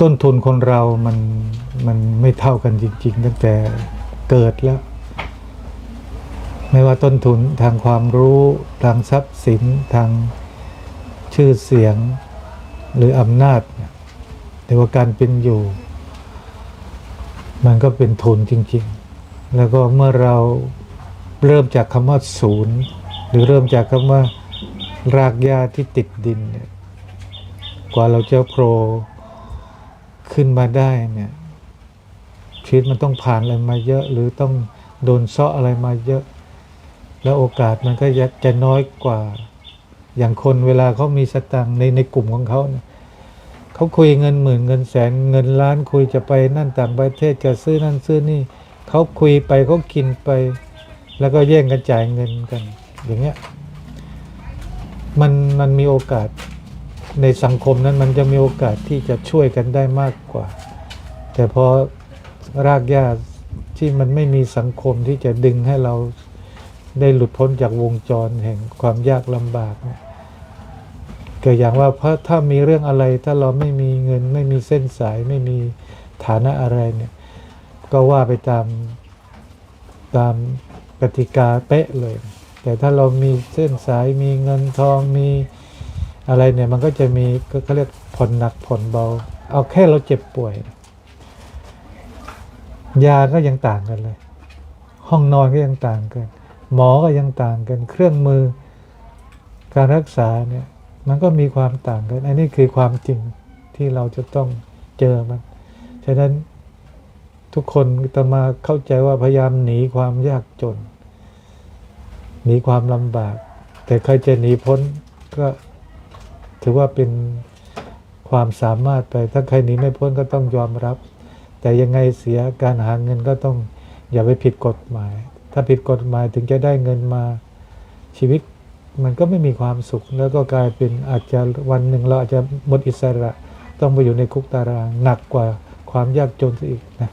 ต้นทุนคนเรามันมันไม่เท่ากันจริง ๆ ตั้งแต่เกิดแล้ว ไม่ว่าต้นทุนทางความรู้ทางทรัพย์สินทางชื่อเสียงหรืออำนาจเนี่ว่าการเป็นอยู่ มันก็เป็นทุนจริง ๆ แล้วก็เมื่อเราเริ่มจากคำว่าศูนย์ หรือเริ่มจากคำว่ารากหญ้าที่ติดดินเนี่ยกว่าเราจะโผล่ ขึ้นมาได้เนี่ยชีวิตมันต้องผ่านอะไรมาเยอะ หรือต้องโดนเซาะอะไรมาเยอะ แล้วโอกาสมันก็จะจน้อยกว่า อย่างคนเวลาเขามีสตังในในกลุ่มของเขาเนี่ยเขาคุยเงินหมื่นเงินแสนเงินล้านคุยจะไปนั่นต่างประเทศจะซื้อนั่นซื้อนี่เขาคุยไปเขากินไป แล้วก็แย่งกันจ่ายเงินกัน อย่างเงี้ยมันมันมีโอกาส ในสังคมนั้นมันจะมีโอกาสที่จะช่วยกันได้มากกว่า แต่พอรากหญ้าที่มันไม่มีสังคมที่จะดึงให้เราได้หลุดพ้นจากวงจรแห่งความยากลำบากเนี่ยก็อย่างว่าเพราะถ้ามีเรื่องอะไรถ้าเราไม่มีเงิน ไม่มีเส้นสายไม่มีฐานะอะไรเนี่ย ก็ว่าไปตามตามกติกาเป๊ะเลย แต่ถ้าเรามีเส้นสายมีเงินทองมี อะไรเนี่ยมันก็จะมีก็เขาเรียกผ่อนหนักผ่อนเบา เอาแค่เราเจ็บป่วย ยาก็ยังต่างกันเลย ห้องนอนก็ยังต่างกัน หมอก็ยังต่างกัน เครื่องมือ การรักษาเนี่ย มันก็มีความต่างกัน อันนี้คือความจริงที่เราจะต้องเจอมัน ฉะนั้นทุกคนจะมาเข้าใจว่าพยายามหนีความยากจน หนีความลำบาก แต่ใครจะหนีพ้นก็ ถือว่าเป็นความสามารถไปถ้าใครหนีไม่พ้นก็ต้องยอมรับ แต่ยังไงเสียการหาเงินก็ต้องอย่าไปผิดกฎหมาย ถ้าผิดกฎหมายถึงจะได้เงินมาชีวิตมันก็ไม่มีความสุข แล้วก็กลายเป็นอาจจะวันหนึ่งเราอาจจะหมดอิสระ ต้องไปอยู่ในคุกตารางหนักกว่าความยากจนซะอีกนะ